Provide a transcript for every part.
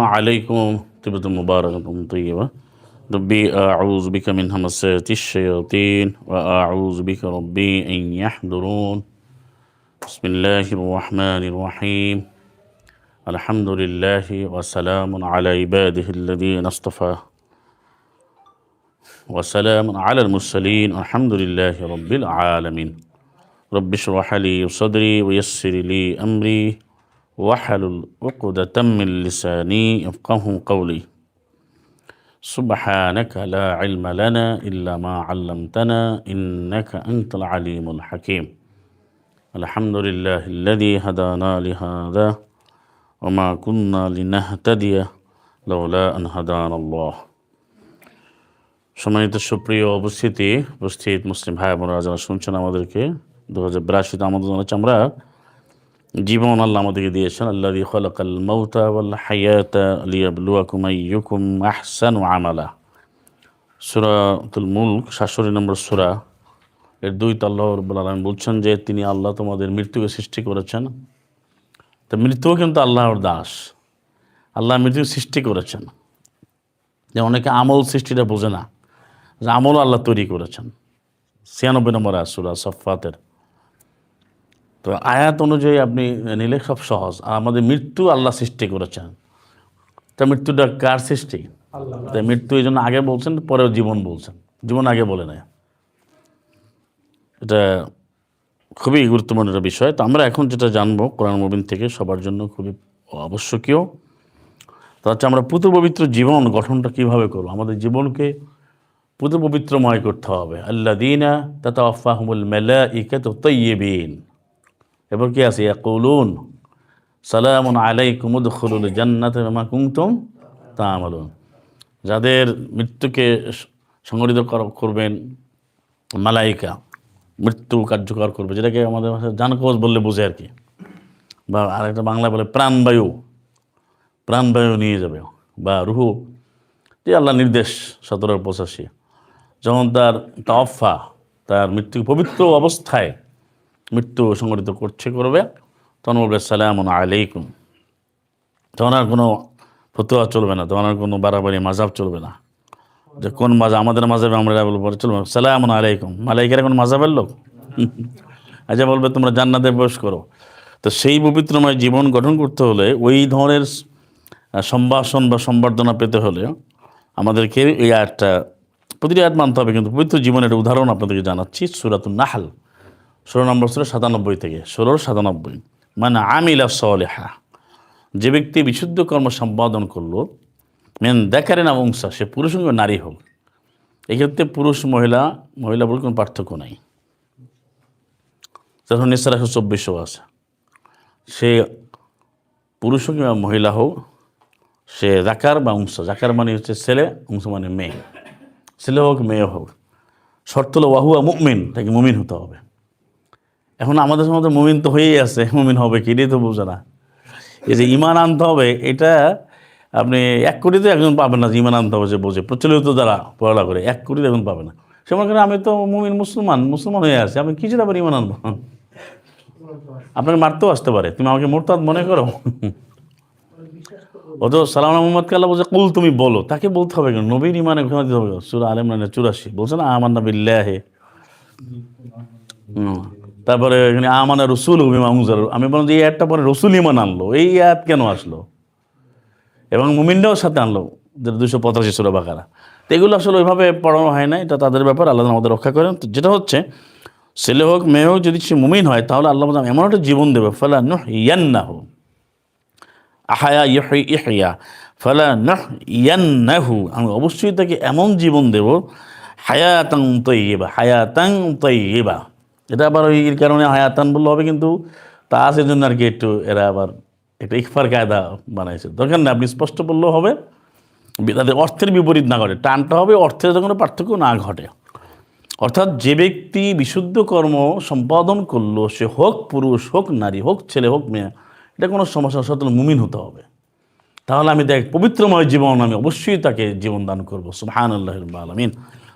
عليكم طيبة مباركة طيبة. ربي أعوذ بك من همسات الشياطين وأعوذ بك ربي أن يحضرون. بسم الله الرحمن الرحيم. الحمد لله وسلام على عباده الذين اصطفى. وسلام على المرسلين. الحمد لله رب العالمين. رب اشرح لي صدري ويسر لي أمري. واحلل عقدة من لساني يفقه قولي. سبحانك لا علم لنا إلا ما علمتنا إنك أنت العليم الحكيم. الحمد لله الذي هدانا لهذا وما كنا لنهتدي لولا أن هدانا الله. সম্মানিত সুপ্রিয় উপস্থিতি উপস্থিত মুসলিম ভাই বোনরা যারা শুনছেন আমাদেরকে দু হাজার বিরাশিতে আমাদের আমরা। জীবন আল্লাহ আমাদেরকে দিয়েছেন আল্লাহ খলকাল মৌতা ওয়াল হায়াতা লিয়াবলুয়াকুম আইয়ুকুম আহসানু আমালা। সূরাতুল মুলক, সাতষট্টি নম্বর সুরা, এর দুই তো আল্লাহ রব্বুল আলামিন বলছেন যে, তিনি আল্লাহ তোমাদের মৃত্যুকে সৃষ্টি করেছেন। তো মৃত্যুও কিন্তু আল্লাহর দাস। আল্লাহ মৃত্যু সৃষ্টি করেছেন। যে অনেকে আমল সৃষ্টিটা বোঝে না, যে আমলও আল্লাহ তৈরি করেছেন। ছিয়ানব্বই নম্বর আসুরা সফাতের তো আয়াত অনুযায়ী আপনি নিলে সব সহজ। আর আমাদের মৃত্যু আল্লাহ সৃষ্টি করেছেন। তা মৃত্যুটা কার সৃষ্টি? তাই মৃত্যু এই জন্য আগে বলছেন পরে জীবন বলছেন। জীবন আগে বলে নেয়। এটা খুবই গুরুত্বপূর্ণ একটা বিষয়। তো আমরা এখন যেটা জানব কোরআন মুবিন থেকে সবার জন্য খুবই আবশ্যকীয়। তা হচ্ছে আমরা পুত্র পবিত্র জীবন গঠনটা কীভাবে করব? আমাদের জীবনকে পুত পবিত্রময় করতে হবে। আল্লা দিনা তাতাফাহমুল মেলা ইকে তো তৈবিন এবার কি আছে? ইয়াকুলুন, সালামুন আলাইকুম, উদখুলুল জান্নাত মা কুনতুম তা'মালুন। যাদের মৃত্যুকে সংগঠিত কর- করবেন মালাইকা, মৃত্যু কার্যকর করবে। যেটাকে আমাদের ভাষায় বললে বোঝে আর কি। বা আরেকটা বাংলা বলে প্রাণবায়ু প্রাণবায়ু নিয়ে যাবে। বা রুহু, যে আল্লাহ নির্দেশ সতেরো পঁচাশি। যখন তার তফা তার মৃত্যু পবিত্র অবস্থায় মৃত্যু সংগঠিত করছে, করবে। তখন বলবে সালাম আলাইকুম। তখন আর কোনো ফতুয়া চলবে না, তখন আর কোনো বাড়াবাড়ি, মাজাব চলবে না। যে কোন মাজা আমাদের মাজাবে আমরা বলব চলবে সালাম আলাইকুম। মালাইকের এখন মাজাবের লোক? আচ্ছা বলবে, তোমরা জান্নাতে প্রবেশ করো। তো সেই পবিত্রময় জীবন গঠন করতে হলে ওই ধরনের সম্ভাষণ বা সম্বর্ধনা পেতে হলে আমাদেরকে এই আয়াতটা, প্রতিটি আয়াত মানতে হবে। কিন্তু পবিত্র জীবনের উদাহরণ আপনাদেরকে জানাচ্ছি সুরাতুল নাহাল। ষোলো নম্বর ছিল সাতানব্বই থেকে। ষোলোর সাতানব্বই। মানে আমিলা সলেহা। যে ব্যক্তি বিশুদ্ধ কর্ম সম্পাদন করল, মেন দেখারে না বংশা সে পুরুষ হোক নারী হোক। এক্ষেত্রে পুরুষ, মহিলা মহিলা বলে কোনো পার্থক্য নাই। তখন নিশ্চয় একশো চব্বিশও আছে, সে পুরুষ হোক কিংবা মহিলা হোক, সে জাকার বা অংশ জাকার মানে হচ্ছে ছেলে অংশ মানে মেয়ে। ছেলে হোক, মেয়ে হোক। শর্ত হলো ওয়াহুয়া মুমিন, তাকে মুমিন হতে হবে। এখন আমাদের সমাজে মুমিন তো হয়েই আছে, মুমিন হবে কি? এটাই তো বোঝে না এই যে ইমান আনতে হবে, এটা আপনি এক কোটিতে একজন পাবেন না যে ইমান আনতে হবে যে বোঝে। প্রচলিত দ্বারা পড়ালা করে, এক কোটিতে এখন পাবে না। সে মনে করেন আমি তো মুমিন মুসলমান মুসলমান হয়ে আছি, আমি কিছু আবার ইমান আনব? আপনাকে মারতেও আসতে পারে, তুমি আমাকে মোরতাদ মনে করো? ও তো সালাম মোহাম্মদকে আল্লাহ বলছে, কুল তুমি বলো। তাকে বলতে হবে কেন? নবীর ইমানে ঘোষণা দিতে হবে সুরা আলেম চুরাশি, বলছে না আমার না বিল্লাহে। হুম। তারপরে এখানে আমানা রসুল হুবিমা মুজার আমি বললাম যে এই একটা পরে রসুল ইমান আনলো, এই আয়াত কেন আসলো? এবং মুমিনরাও সাথে আনলো দুশো পঁচাশি সুরা বাকারা। তো এগুলো আসলে ওইভাবে পড়ানো হয় না এটা তাদের ব্যাপার, আল্লাহ আমাদের রক্ষা করেন। তো যেটা হচ্ছে, ছেলে হোক, মেয়ে হোক, যদি সে মুমিন হয়, তাহলে আল্লাহ এমন একটা জীবন দেবে, ফলা নহ ইয়ান্না হোক আহায়া ইহি ইহিয়া, ফলা নহ ইয়ান্নাহু আমি অবশ্যই তাকে এমন জীবন দেব হায়াতাং তৈবা হায়াতাং তৈবা এটা আবার ওই কারণে হায়াতান বললে হবে কিন্তু তা আছে জন্য আর কি একটু এরা আবার একটা ইকফার কায়দা বানাইছে। দরকার না আপনি স্পষ্ট বললেও হবে। তাদের অর্থের বিপরীত না ঘটে। টানটা হবে অর্থের যখন পার্থক্য না ঘটে। অর্থাৎ যে ব্যক্তি বিশুদ্ধ কর্ম সম্পাদন করল, সে হোক পুরুষ হোক নারী হোক ছেলে হোক মেয়ে, এটা কোনো সমস্যা সত্ত্বেও মুমিন হতে হবে। তাহলে আমি দেখ, পবিত্রময় জীবন আমি অবশ্যই তাকে জীবন দান করব। সুহান আল্লাহ আলমিন।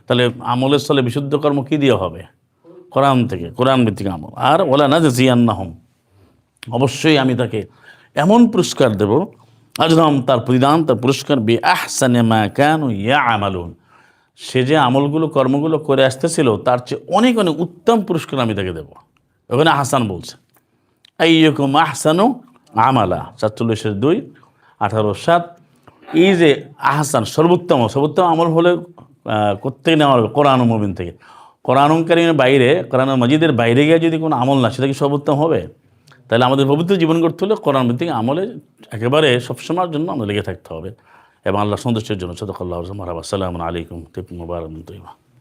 তাহলে আমলের স্থলে বিশুদ্ধ কর্ম কী দিয়ে হবে? কোরআন থেকে কোরআন ভিত্তিক আমল। আর ওলা না যে জিয়ান্না হম অবশ্যই আমি তাকে এমন পুরস্কার দেব আজরাম তার প্রতিদান, তার পুরস্কার বি আহসানে মা কেন ইয়া আমালুন সে যে আমলগুলো, কর্মগুলো করে আসতেছিল, তার চেয়ে অনেক অনেক উত্তম পুরস্কার আমি তাকে দেবো। ওখানে আহসান বলছে এইরকম আহসানু আমালা। সাতচল্লিশের দুই, আঠারো, সাত। এই যে আহসান সর্বোত্তম সর্বোত্তম আমল হলে কোত্থেকে নেওয়া হবে? কোরআন মোবিন থেকে। কোরআন বাইরে কোরআন মজিদের বাইরে গিয়ে যদি কোনো আমল না, সেটা কি সর্বোত্তম হবে? তাহলে আমাদের পবিত্র জীবন করতে হলে কোরআন ভিত্তিক আমলে একেবারে সবসময়ের জন্য আমাদের লেগে থাকতে হবে। এবং আল্লাহ সন্তুষ্টের জন্য। সদকাল্লাহ আল্লাহ মারাবা সালাম আলাইকুম। তিপ মুবারক। তৈবা